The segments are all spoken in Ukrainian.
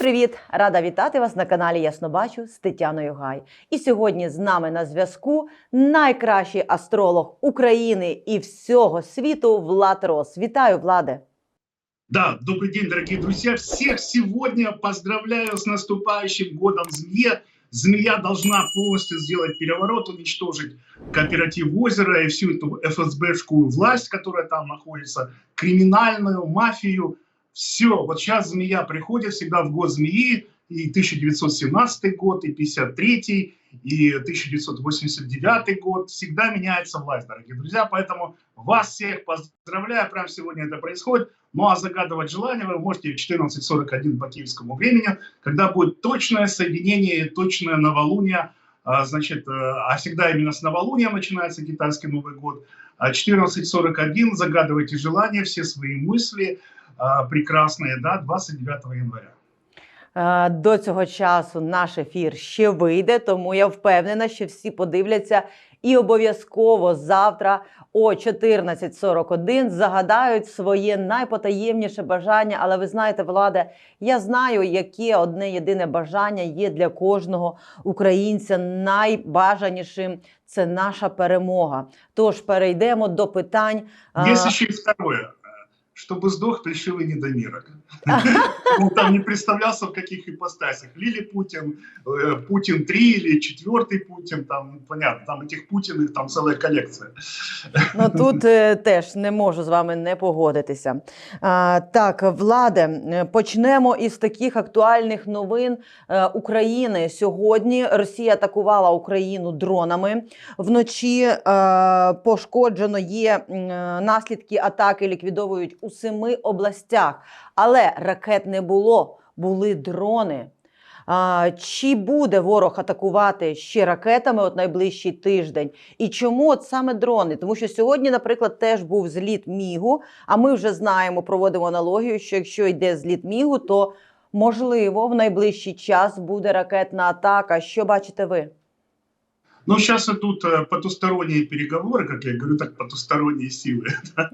привіт! Рада вітати вас на каналі Яснобачу з Тетяною Гай. І сьогодні з нами на зв'язку найкращий астролог України і всього світу Влад Рос. Вітаю, Владе! Да, добрый день, дорогие друзья. Всех сегодня поздравляю с наступающим годом Змея. Змея должна полностью сделать переворот, уничтожить кооператив озера и всю эту ФСБшскую власть, которая там находится, криминальную мафию. Все, вот сейчас змея приходит всегда в год змеи, и 1917 год, и 53 и 1989 год. Всегда меняется власть, дорогие друзья. Поэтому вас всех поздравляю, прямо сегодня это происходит. Ну а загадывать желание вы можете в 14.41 по киевскому времени, когда будет точное соединение, точное новолуние. А, Значит, э, а всегда именно с новолуния начинается китайский Новый год. А 14.41 загадывайте желания, все свои мысли а, прекрасные, да, 29 января. Е, До цього часу наш ефір ще вийде, тому я впевнена, що всі подивляться і обов'язково завтра о 14.41 загадають своє найпотаємніше бажання. Але ви знаєте, владе, я знаю, яке одне єдине бажання є для кожного українця найбажанішим. Це наша перемога. Тож перейдемо до питань. е, Есть еще и второе э, Чтобы сдох плешивый недомерок. Он там не представлялся в каких ипостасях. Лили Путин, э, Путин 3 или четвертый Путин, там, ну, понятно, там этих Путиных там целая коллекция. Ну тут е, теж не можу з вами не погодитися. А, так, владе, е, почнемо із таких актуальних новин е, України. Сьогодні Росія атакувала Україну дронами. Вночі е, пошкоджено є м, е, наслідки атаки, ліквідовують у семи областях. Але ракет не було, були дрони. А, чи буде ворог атакувати ще ракетами от найближчий тиждень? І чому от саме дрони? Тому що сьогодні, наприклад, теж був зліт мігу. А ми вже знаємо, проводимо аналогію, що якщо йде зліт мігу, то можливо в найближчий час буде ракетна атака. Що бачите ви? Ну, сейчас идут э, потусторонние переговоры, как я говорю, так потусторонние силы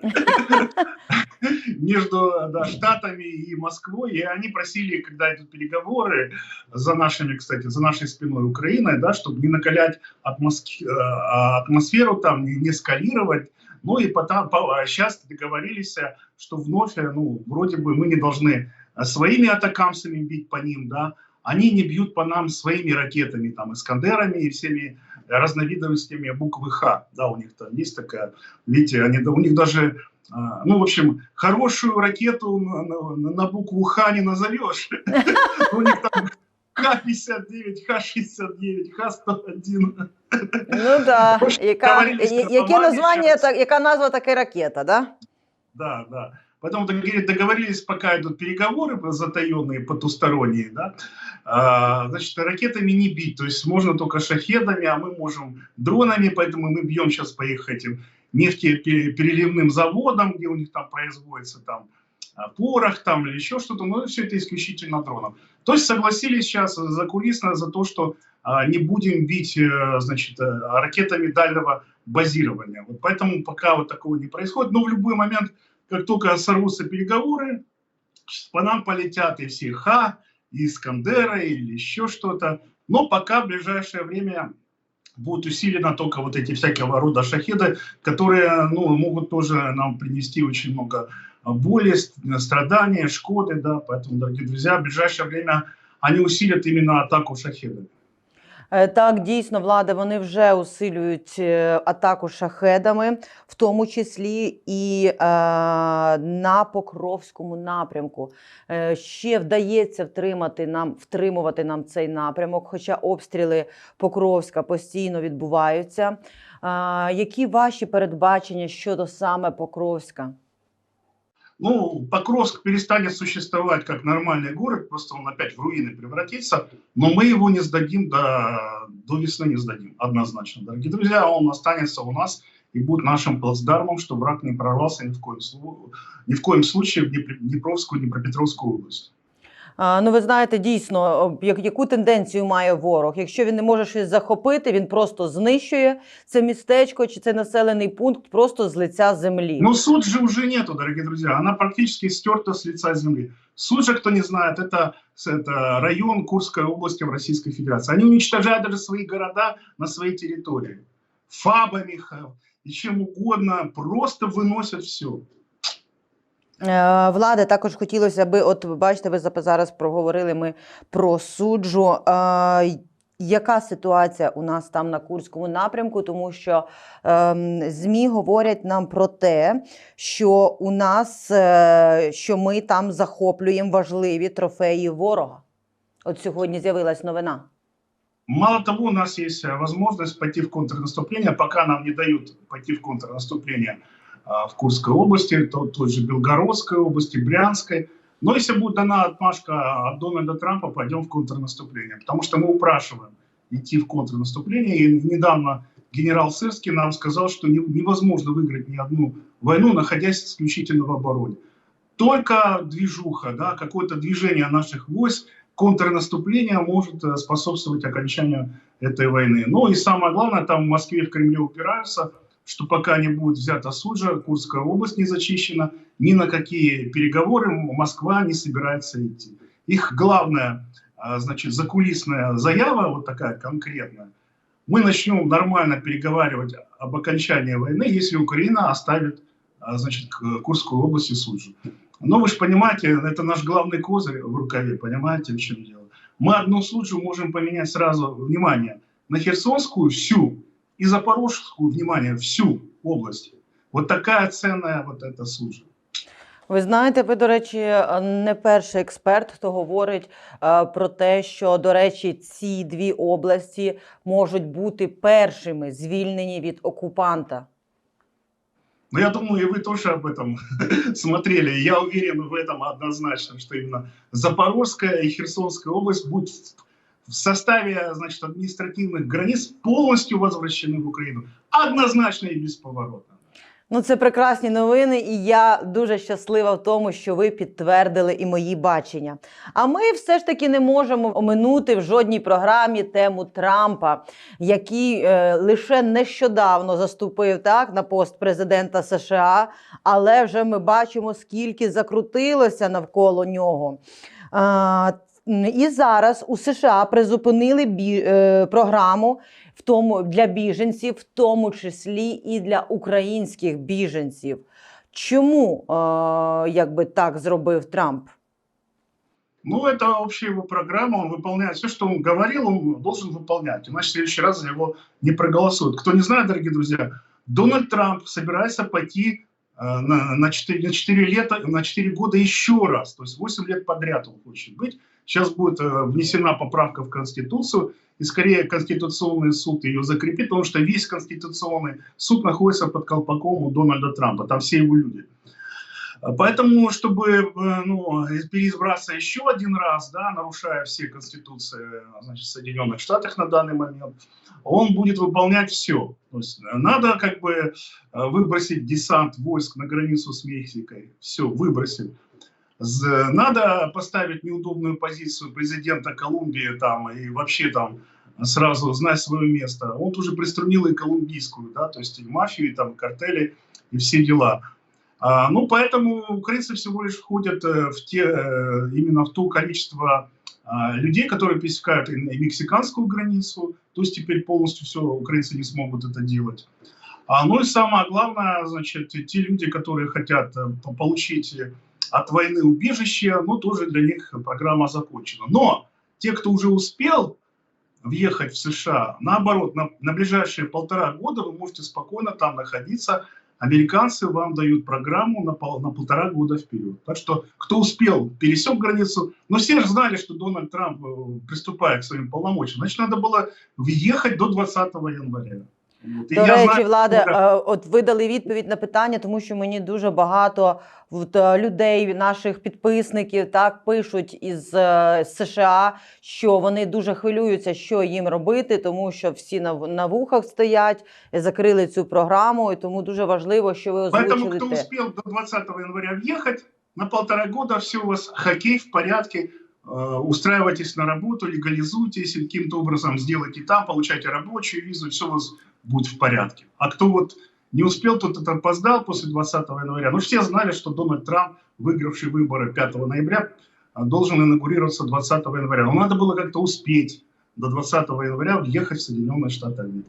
между да, Штатами и Москвой. И они просили, когда идут переговоры за нашими, кстати, за нашей спиной Украиной, да, чтобы не накалять э, атмосферу, там, не, не эскалировать. Ну и потом, по- сейчас договорились, э, что вновь, ну, вроде бы мы не должны своими атакамсами бить по ним, да, они не бьют по нам своими ракетами, там, Искандерами и всеми разновидностями буквы Х. Да, у них там есть такая, видите, они, у них даже, ну, в общем, хорошую ракету на, на- на букву Х не назовешь. У них там Х-59, Х-69, Х-101. Ну да, яке названня, яка назва така ракета, да? Да, да. Поэтому договори- договорились, пока идут переговоры затаенные, потусторонние, да, а, значит, ракетами не бить, то есть можно только шахедами, а мы можем дронами, поэтому мы бьем сейчас по их этим нефтепереливным заводам, где у них там производится там а, порох там или еще что-то, но все это исключительно дроном. То есть согласились сейчас закулисно за то, что а, не будем бить, э, значит, э, ракетами дальнего базирования. Вот поэтому пока вот такого не происходит, но в любой момент как только сорвутся переговоры, по нам полетят и все Ха, и Искандера, или еще что-то. Но пока в ближайшее время будет усилено только вот эти всякого рода шахеды, которые ну, могут тоже нам принести очень много а, боли, ст- страдания, шкоды. Да? Поэтому, дорогие друзья, в ближайшее время они усилят именно атаку шахедами. Е, Так, дійсно, влада, вони вже усилюють е, атаку шахедами, в тому числі і е, на Покровському напрямку. Е, ще вдається втримати нам, втримувати нам цей напрямок, хоча обстріли Покровська постійно відбуваються. Е, які ваші передбачення щодо саме Покровська? Ну, Покровск перестанет существовать как нормальный город, просто он опять в руины превратится, но мы его не сдадим до, до весны, не сдадим, однозначно. Дорогие друзья, он останется у нас и будет нашим плацдармом, чтобы враг не прорвался ни в коем, ни в коем случае в Днепр- Днепровскую, Днепропетровскую область. А, ну, ви знаєте, дійсно, о, як- яку тенденцію має ворог? Якщо він не може щось захопити, він просто знищує це містечко чи цей населений пункт просто з лиця землі. Но Суджи уже нету, дорогие друзья. Она практически стерта с лица земли. Суджа, кто не знает, это, это район Курской области в Российской Федерации. Они уничтожают даже свои города на своей территории. Фабами ха, и чем угодно. Просто выносят все. Е, Влада, також хотілося би, от бачите, ви зараз проговорили ми про суджу. Е, яка ситуація у нас там на Курському напрямку? Тому що ем, ЗМІ говорять нам про те, що у нас е, що ми там захоплюємо важливі трофеї ворога. От сьогодні з'явилась новина. Мало того, у нас есть э, возможность пойти в контрнаступление, пока нам не дают пойти в контрнаступление а, в Курской области, то, той же Белгородской области, Брянской. Но если будет дана отмашка от Дональда Трампа, пойдем в контрнаступление. Потому что мы упрашиваем идти в контрнаступление. И недавно генерал Сырский нам сказал, что не- невозможно выиграть ни одну войну, находясь исключительно в обороне. Только движуха, да, какое-то движение наших войск, контрнаступление может э, способствовать окончанию этой войны. Ну и самое главное, там в Москве и в Кремле упираются, что пока не будет взята Суджа, Курская область не зачищена, ни на какие переговоры Москва не собирается идти. Их главная, а, значит, закулисная заява, вот такая конкретная, мы начнем нормально переговаривать об окончании войны, если Украина оставит, а, значит, Курскую область и Суджу. Но вы же понимаете, это наш главный козырь в рукаве, понимаете, в чем дело. Мы одну Суджу можем поменять сразу, внимание, на Херсонскую всю и Запорожскую, внимание, всю область. Вот такая ценная вот эта Суджа. Ви знаєте, ви, до речі, не перший експерт, хто говорить е, про те, що, до речі, ці дві області можуть бути першими звільнені від окупанта. Но я думаю, и вы тоже об этом смотрели. Я уверен в этом однозначно, что именно Запорожская и Херсонская область будут в составе значит, административных границ полностью возвращены в Украину. Однозначно и бесповоротно. Ну, це прекрасні новини, і я дуже щаслива в тому, що ви підтвердили і мої бачення. А ми все ж таки не можемо оминути в жодній програмі тему Трампа, який е, лише нещодавно заступив так на пост президента США, але вже ми бачимо, скільки закрутилося навколо нього. А, і зараз у США призупинили бі, е, програму в тому для біженців, в тому числі і для українських біженців. Чому е, якби так зробив Трамп? Ну, это общая его программа, он выполняет все, что он говорил, он должен выполнять. Иначе в следующий раз за него не проголосуют. Кто не знает, дорогие друзья, Дональд Трамп собирается пойти э, на, на, 4, на 4 лета, на 4 года еще раз, то есть 8 лет подряд он хочет быть. Сейчас будет э, внесена поправка в Конституцию, и скорее Конституционный суд ее закрепит, потому что весь Конституционный суд находится под колпаком у Дональда Трампа, там все его люди. А Поэтому, чтобы э, ну, переизбраться еще один раз, да, нарушая все конституции э, значит, Соединенных Штатов на данный момент, он будет выполнять все. То есть э, надо как бы выбросить десант войск на границу с Мексикой. Все, выбросить. Надо поставить неудобную позицию президента Колумбии там и вообще там сразу знать свое место. Он уже приструнил и колумбийскую, да, то есть и мафию, и там картели, и все дела. А, ну, поэтому украинцы всего лишь входят э, в те, э, именно в то количество а, людей, которые пересекают и, мексиканскую границу, то есть теперь полностью все, украинцы не смогут это делать. А, ну и самое главное, значит, те люди, которые хотят э, по- получить от войны убежище, ну, тоже для них программа закончена. Но те, кто уже успел въехать в США, наоборот, на, на ближайшие полтора года вы можете спокойно там находиться, американцы вам дают программу на, пол- на полтора года вперед. Так что кто успел, пересек границу. Но все же знали, что Дональд Трамп э, приступает к своим полномочиям. Значит, надо было въехать до 20 января. Вот. И До я речі, знаю, Владе, да. е, от ви дали відповідь на питання, тому що мені дуже багато от, е, людей, наших підписників, так пишуть із е, США, що вони дуже хвилюються, що їм робити, тому що всі на, в- на вухах стоять, е, закрили цю програму, і тому дуже важливо, що ви Поэтому, озвучили кто те. успел до 20 января въехать, на полтора года все у вас хоккей в порядке. э, устраивайтесь на работу, легализуйтесь, и каким-то образом сделайте там, получайте рабочую визу, все у вас будет в порядке. А кто вот не успел, тот это опоздал после 20 января. Ну, все знали, что Дональд Трамп, выигравший выборы 5 ноября, а, должен инаугурироваться 20 января. Но надо было как-то успеть до 20 января въехать в Соединенные Штаты Америки.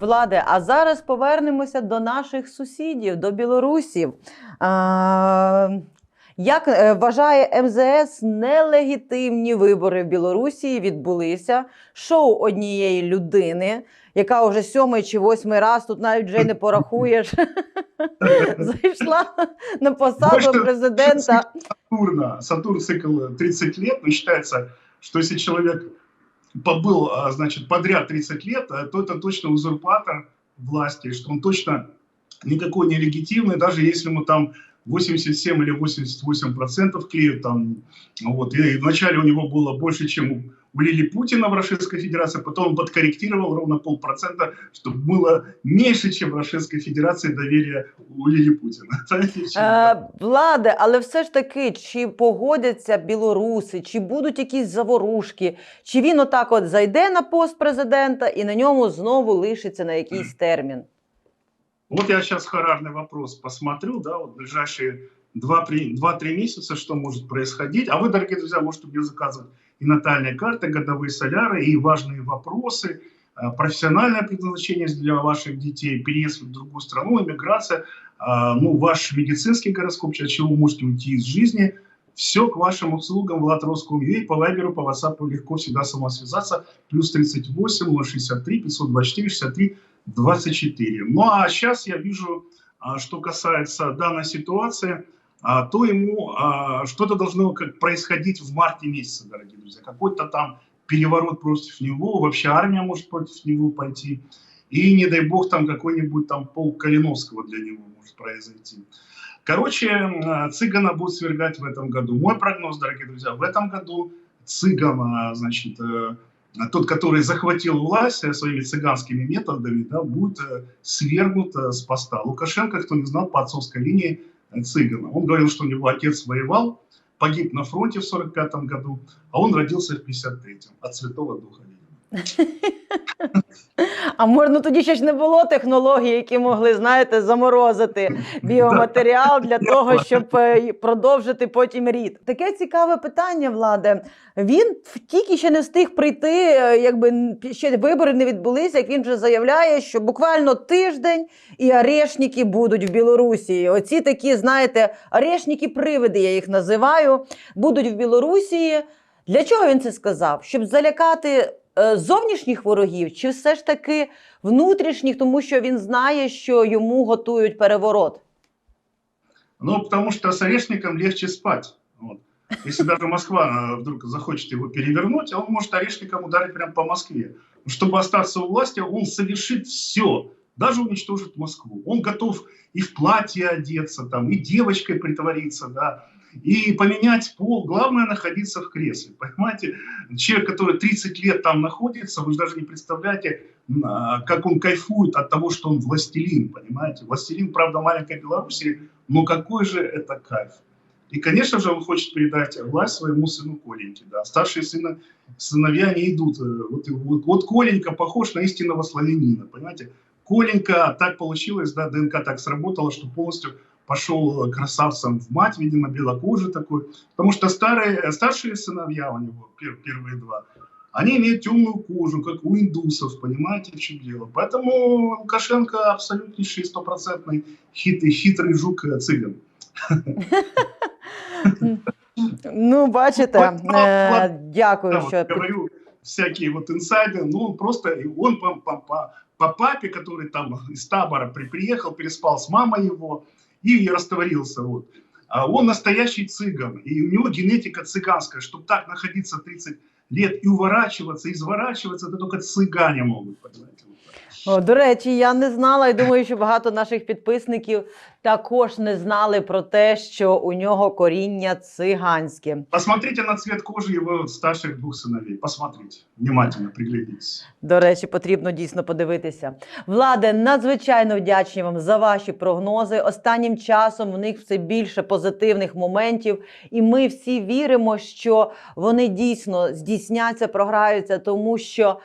Владе, а зараз повернемося до наших сусідів, до білорусів. А, як е, вважає МЗС, нелегітимні вибори в Білорусі відбулися. Шоу однієї людини, яка вже сьомий чи восьмий раз тут навіть вже й не порахуєш, зайшла на посаду президента. Сатурна, Сатурн цикл 30 лет, но считается, что если человек побыл, а, значит, подряд 30 лет, а, то это точно узурпатор власти, что он точно никакой не легитимный, даже если ему там 87 или 88 процентов клеют там, вот, и вначале у него было больше, чем у, у Лили Путина в Российской Федерации, потом он подкорректировал ровно полпроцента, чтобы было меньше, чем в Российской Федерации доверия у Лили Путина. Знаете, чем это? Е, Владе, але все ж таки, чи погодяться білоруси, чи будуть якісь заворушки, чи він отак от зайде на пост президента і на ньому знову лишиться на якийсь термін? Вот я сейчас харарный вопрос посмотрю, да, вот ближайшие 2-3 месяца, что может происходить. А вы, дорогие друзья, можете мне заказывать и натальные карты, годовые соляры, и важные вопросы, э, профессиональное предназначение для ваших детей, переезд в другую страну, иммиграция, э, ну, ваш медицинский гороскоп, от чего вы можете уйти из жизни. Все к вашим услугам, Влад Роском.ua, по Вайберу, по WhatsApp легко всегда мной связаться. Плюс 38 063 524 63 24. Ну а сейчас я вижу, а, что касается данной ситуации, то ему а, что-то должно как происходить в марте месяце, дорогие друзья. Какой-то там переворот против него, вообще армия может против него пойти. И, не дай бог, там какой-нибудь там полк Калиновского для него может произойти. Короче, а, Цыгана будут свергать в этом году. Мой прогноз, дорогие друзья, в этом году Цыган, а, значит, э, тот, который захватил власть э, своими цыганскими методами, да, будет э, свергнут с поста. Лукашенко, кто не знал, по отцовской линии цыгана. Он говорил, что у него отец воевал, погиб на фронте в 1945 году, а он родился в 53-м от Святого Духа. А може, ну тоді ще ж не було технологій, які могли, знаєте, заморозити біоматеріал для того, щоб е, продовжити потім рід. Таке цікаве питання, Владе. Він тільки ще не встиг прийти, е, якби ще вибори не відбулися, як він вже заявляє, що буквально тиждень і орешники будуть в Білорусі. Оці такі, знаєте, орешники-привиди, я їх називаю, будуть в Білорусі. Для чого він це сказав? Щоб залякати зовнішніх ворогів, чи все ж таки внутрішніх, тому що він знає, що йому готують переворот? Ну, потому что с орешником легче спать. Вот. Если даже Москва э, вдруг захочет его перевернуть, он может орешником ударить прямо по Москве. Чтобы остаться у власти, он совершит все, даже уничтожит Москву. Он готов и в платье одеться, там, и девочкой притвориться, да, и поменять пол. Главное находиться в кресле. Понимаете, человек, который 30 лет там находится, вы же даже не представляете, а, как он кайфует от того, что он властелин, понимаете. Властелин, правда, маленькой Беларуси, но какой же это кайф. И, конечно же, он хочет передать власть своему сыну Коленьке. Да. Старшие сына, сыновья не идут. э, Вот, вот, вот Коленька похож на истинного славянина, понимаете. Коленька, так получилось, да, ДНК так сработала, что полностью пошел красавцем в мать, видимо, белокожий такой. Потому что старые, старшие сыновья у него, пер- первые два, они имеют темную кожу, как у индусов, понимаете, в чем дело. Поэтому Лукашенко абсолютнейший стопроцентный хитрый, хитрый жук э, цыган. Ну, бачите, От- от- е, от- дякую, Да, вот що під- говорю, всякие вот инсайды, ну, он просто, он по, по, по, по папе, который там из табора при, приехал, переспал с мамой его и растворился, вот. А он настоящий цыган, и у него генетика цыганская, чтобы так находиться 30 лет и уворачиваться, и изворачиваться, это только цыгане могут, понимаете. вот так. О, до речі, я не знала і думаю, що багато наших підписників також не знали про те, що у нього коріння циганське. Посмотрите на цвет кожи его старших двух сыновей, посмотрите, внимательно приглядитесь. До речі, потрібно дійсно подивитися. Владе, надзвичайно вдячні вам за ваші прогнози. Останнім часом в них все більше позитивних моментів, і ми всі віримо, що вони дійсно здійсняться, програються, тому що е,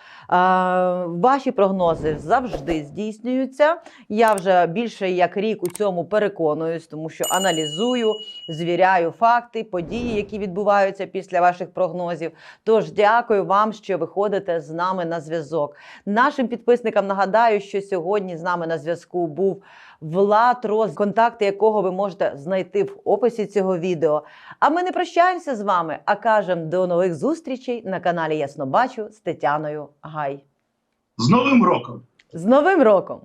ваші прогнози завжди здійснюються. Я вже більше як рік у цьому переконуюсь, тому що аналізую, звіряю факти, події, які відбуваються після ваших прогнозів. Тож дякую вам, що виходите з нами на зв'язок. Нашим підписникам нагадаю, що сьогодні з нами на зв'язку був Влад Роз, контакти якого ви можете знайти в описі цього відео. А ми не прощаємося з вами, а кажемо до нових зустрічей на каналі Ясно Бачу з Тетяною Гай. С Новым роком! З Новим роком!